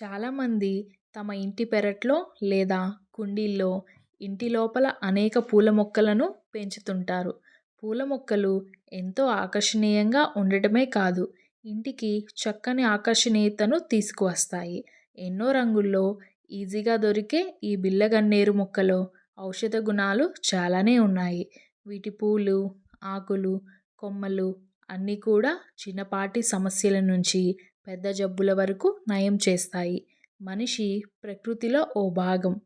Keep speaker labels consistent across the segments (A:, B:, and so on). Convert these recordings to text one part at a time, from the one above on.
A: చాలామంది తమ ఇంటి పెరట్లో లేదా కుండీల్లో ఇంటి లోపల అనేక పూల మొక్కలను పెంచుతుంటారు. పూల మొక్కలు ఎంతో ఆకర్షణీయంగా ఉండటమే కాదు ఇంటికి చక్కని ఆకర్షణీయతను తీసుకువస్తాయి. ఎన్నో రంగుల్లో ఈజీగా దొరికే ఈ బిల్లగన్నేరు మొక్కలో ఔషధ గుణాలు చాలానే ఉన్నాయి. వీటి పూలు ఆకులు కొమ్మలు అన్నీ కూడా చిన్నపాటి సమస్యల నుంచి పెద్ద జబ్బుల వరకు నయం చేస్తాయి. మనిషి ప్రకృతిలో ఓ భాగం.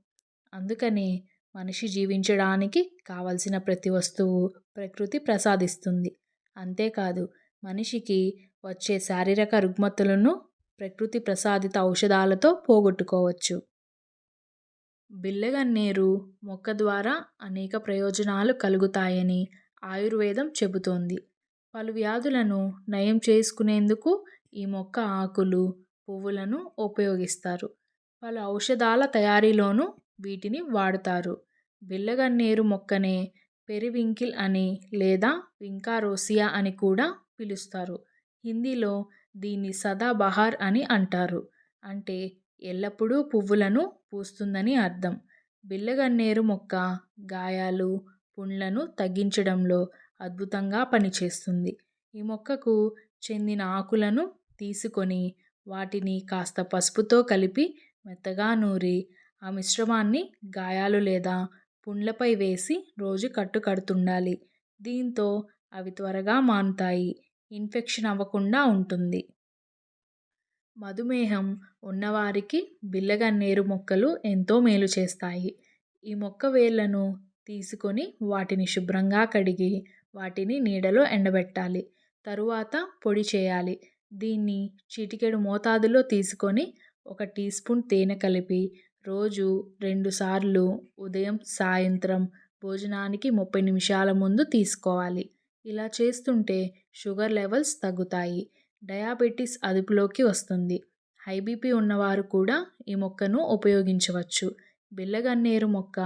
A: అందుకనే మనిషి జీవించడానికి కావలసిన ప్రతి వస్తువు ప్రకృతి ప్రసాదిస్తుంది. అంతేకాదు మనిషికి వచ్చే శారీరక రుగ్మతులను ప్రకృతి ప్రసాదిత ఔషధాలతో పోగొట్టుకోవచ్చు. బిల్లగన్నేరు మొక్క ద్వారా అనేక ప్రయోజనాలు కలుగుతాయని ఆయుర్వేదం చెబుతోంది. పలు వ్యాధులను నయం చేసుకునేందుకు ఈ మొక్క ఆకులు పువ్వులను ఉపయోగిస్తారు. పలు ఔషధాల తయారీలోనూ వీటిని వాడుతారు. బిళ్ళగన్నేరు మొక్కనే పెరివింకిల్ అని లేదా వింకారోసియా అని కూడా పిలుస్తారు. హిందీలో దీన్ని సదాబహార్ అని అంటారు. అంటే ఎల్లప్పుడూ పువ్వులను పూస్తుందని అర్థం. బిళ్ళగన్నేరు మొక్క గాయాలు పుండ్లను తగ్గించడంలో అద్భుతంగా పనిచేస్తుంది. ఈ మొక్కకు చెందిన ఆకులను తీసుకొని వాటిని కాస్త పసుపుతో కలిపి మెత్తగా నూరి ఆ మిశ్రమాన్ని గాయాలు లేదా పుండ్లపై వేసి రోజు కట్టు కడుతుండాలి దీంతో అవి త్వరగా మానుతాయి. ఇన్ఫెక్షన్ అవ్వకుండా ఉంటుంది. మధుమేహం ఉన్నవారికి బిల్లగన్నేరు మొక్కలు ఎంతో మేలు చేస్తాయి. ఈ మొక్క వేళ్ళను తీసుకొని వాటిని శుభ్రంగా కడిగి వాటిని నీడలో ఎండబెట్టాలి. తరువాత పొడి చేయాలి. దీన్ని చిటికెడు మోతాదులో తీసుకొని ఒక టీ స్పూన్ తేనె కలిపి రోజు రెండుసార్లు ఉదయం సాయంత్రం భోజనానికి ముప్పై నిమిషాల ముందు తీసుకోవాలి. ఇలా చేస్తుంటే షుగర్ లెవెల్స్ తగ్గుతాయి. డయాబెటీస్ అదుపులోకి వస్తుంది. హై బీపీ ఉన్నవారు కూడా ఈ మొక్కను ఉపయోగించవచ్చు. బిల్లగన్నేరు మొక్క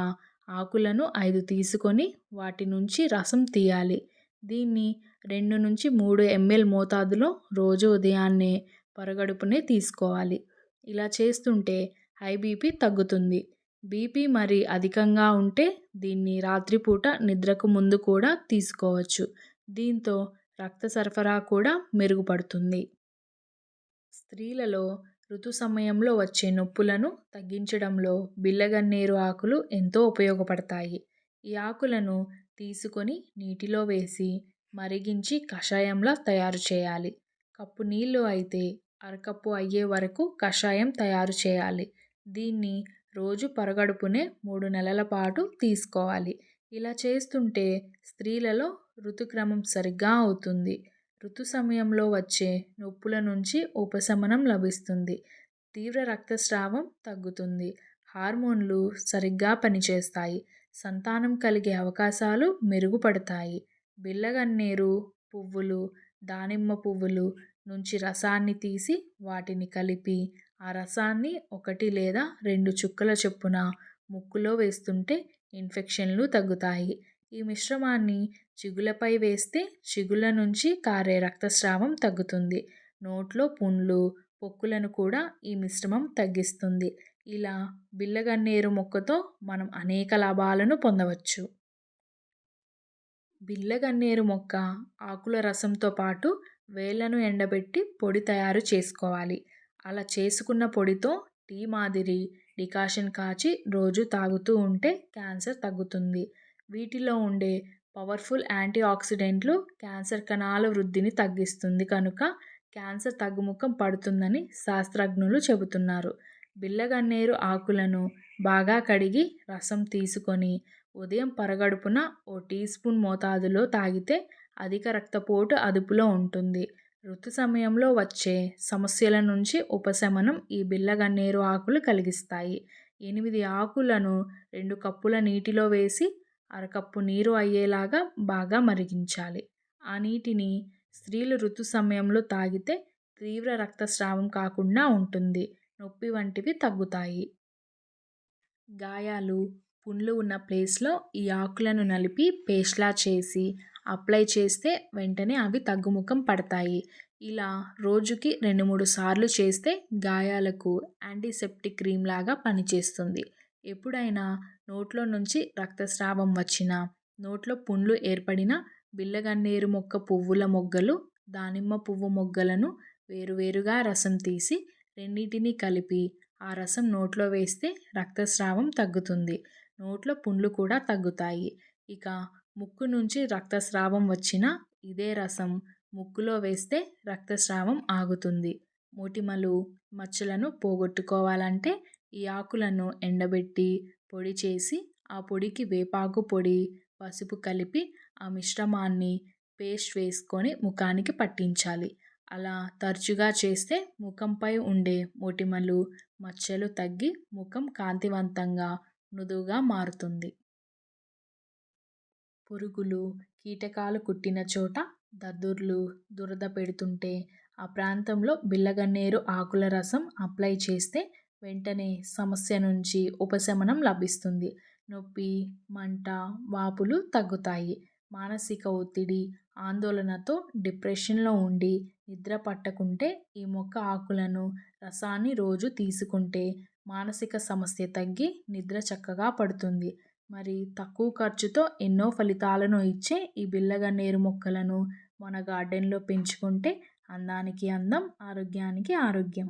A: ఆకులను ఐదు తీసుకొని వాటి నుంచి రసం తీయాలి. దీన్ని రెండు నుంచి మూడు ఎంఎల్ మోతాదులో రోజు ఉదయాన్నే పరగడుపునే తీసుకోవాలి. ఇలా చేస్తుంటే హై బీపీ తగ్గుతుంది. బీపీ మరి అధికంగా ఉంటే దీన్ని రాత్రిపూట నిద్రకు ముందు కూడా తీసుకోవచ్చు. దీంతో రక్త సరఫరా కూడా మెరుగుపడుతుంది. స్త్రీలలో ఋతు సమయంలో వచ్చే నొప్పులను తగ్గించడంలో బిల్లగన్నేరు ఆకులు ఎంతో ఉపయోగపడతాయి. ఈ ఆకులను తీసుకొని నీటిలో వేసి మరిగించి కషాయంలా తయారు చేయాలి. కప్పు నీళ్ళు అయితే అరకప్పు అయ్యే వరకు కషాయం తయారు చేయాలి. దీన్ని రోజు పరగడుపునే మూడు నెలల పాటు తీసుకోవాలి. ఇలా చేస్తుంటే స్త్రీలలో ఋతుక్రమం సరిగ్గా అవుతుంది. ఋతు సమయంలో వచ్చే నొప్పుల నుంచి ఉపశమనం లభిస్తుంది. తీవ్ర రక్తస్రావం తగ్గుతుంది. హార్మోన్లు సరిగ్గా పనిచేస్తాయి. సంతానం కలిగే అవకాశాలు మెరుగుపడతాయి. బిళ్ళగన్నేరు పువ్వులు దానిమ్మ పువ్వులు నుంచి రసాన్ని తీసి వాటిని కలిపి ఆ రసాన్ని ఒకటి లేదా రెండు చుక్కల చొప్పున ముక్కులో వేస్తుంటే ఇన్ఫెక్షన్లు తగ్గుతాయి. ఈ మిశ్రమాన్ని చిగులపై వేస్తే చిగుల నుంచి కారే రక్తస్రావం తగ్గుతుంది. నోట్లో పుండ్లు పొక్కులను కూడా ఈ మిశ్రమం తగ్గిస్తుంది. ఇలా బిల్లగన్నేరు మొక్కతో మనం అనేక లాభాలను పొందవచ్చు. బిల్లగన్నేరు మొక్క ఆకుల రసంతో పాటు వేళ్ళను ఎండబెట్టి పొడి తయారు చేసుకోవాలి. అలా చేసుకున్న పొడితో టీ మాదిరి డికాషన్ కాచి రోజు తాగుతూ ఉంటే క్యాన్సర్ తగ్గుతుంది. వీటిలో ఉండే పవర్ఫుల్ యాంటీ ఆక్సిడెంట్లు క్యాన్సర్ కణాల వృద్ధిని తగ్గిస్తుంది కనుక క్యాన్సర్ తగ్గుముఖం పడుతుందని శాస్త్రజ్ఞులు చెబుతున్నారు. బిల్లగన్నేరు ఆకులను బాగా కడిగి రసం తీసుకొని ఉదయం పరగడుపున ఓ టీ స్పూన్ మోతాదులో తాగితే అధిక రక్తపోటు అదుపులో ఉంటుంది. ఋతు సమయంలో వచ్చే సమస్యల నుంచి ఉపశమనం ఈ బిల్లగన్నేరు ఆకులు కలిగిస్తాయి. ఎనిమిది ఆకులను రెండు కప్పుల నీటిలో వేసి అరకప్పు నీరు అయ్యేలాగా బాగా మరిగించాలి. ఆ నీటిని స్త్రీలు ఋతు సమయంలో తాగితే తీవ్ర రక్తస్రావం కాకుండా ఉంటుంది. నొప్పి వంటివి తగ్గుతాయి. గాయాలు పుండ్లు ఉన్న ప్లేస్లో ఈ ఆకులను నలిపి పేస్ట్లా చేసి అప్లై చేస్తే వెంటనే అవి తగ్గుముఖం పడతాయి. ఇలా రోజుకి రెండు మూడు సార్లు చేస్తే గాయాలకు యాంటీసెప్టిక్ క్రీమ్ లాగా పనిచేస్తుంది. ఎప్పుడైనా నోట్లో నుంచి రక్తస్రావం వచ్చినా నోట్లో పుండ్లు ఏర్పడిన బిళ్ళగన్నేరు మొక్క పువ్వుల మొగ్గలు దానిమ్మ పువ్వు మొగ్గలను వేరువేరుగా రసం తీసి రెండింటిని కలిపి ఆ రసం నోట్లో వేస్తే రక్తస్రావం తగ్గుతుంది. నోట్లో పుండ్లు కూడా తగ్గుతాయి. ఇక ముక్కు నుంచి రక్తస్రావం వచ్చిన ఇదే రసం ముక్కులో వేస్తే రక్తస్రావం ఆగుతుంది. మొటిమలు మచ్చలను పోగొట్టుకోవాలంటే ఈ ఆకులను ఎండబెట్టి పొడి చేసి ఆ పొడికి వేపాకు పొడి పసుపు కలిపి ఆ మిశ్రమాన్ని పేస్ట్ వేసుకొని ముఖానికి పట్టించాలి. అలా తరచుగా చేస్తే ముఖంపై ఉండే మొటిమలు మచ్చలు తగ్గి ముఖం కాంతివంతంగా మృదువుగా మారుతుంది. పురుగులు కీటకాలు కుట్టిన చోట దద్దుర్లు దురద పెడుతుంటే ఆ ప్రాంతంలో బిల్లగన్నేరు ఆకుల రసం అప్లై చేస్తే వెంటనే సమస్య నుంచి ఉపశమనం లభిస్తుంది. నొప్పి మంట వాపులు తగ్గుతాయి. మానసిక ఒత్తిడి ఆందోళనతో డిప్రెషన్లో ఉండి నిద్ర పట్టకుంటే ఈ మొక్క ఆకులను రసాన్ని రోజు తీసుకుంటే మానసిక సమస్య తగ్గి నిద్ర చక్కగా పడుతుంది. మరి తక్కువ ఖర్చుతో ఎన్నో ఫలితాలను ఇచ్చే ఈ బిల్లగన్నేరు మొక్కలను మన గార్డెన్లో పెంచుకుంటే అందానికి అందం ఆరోగ్యానికి ఆరోగ్యం.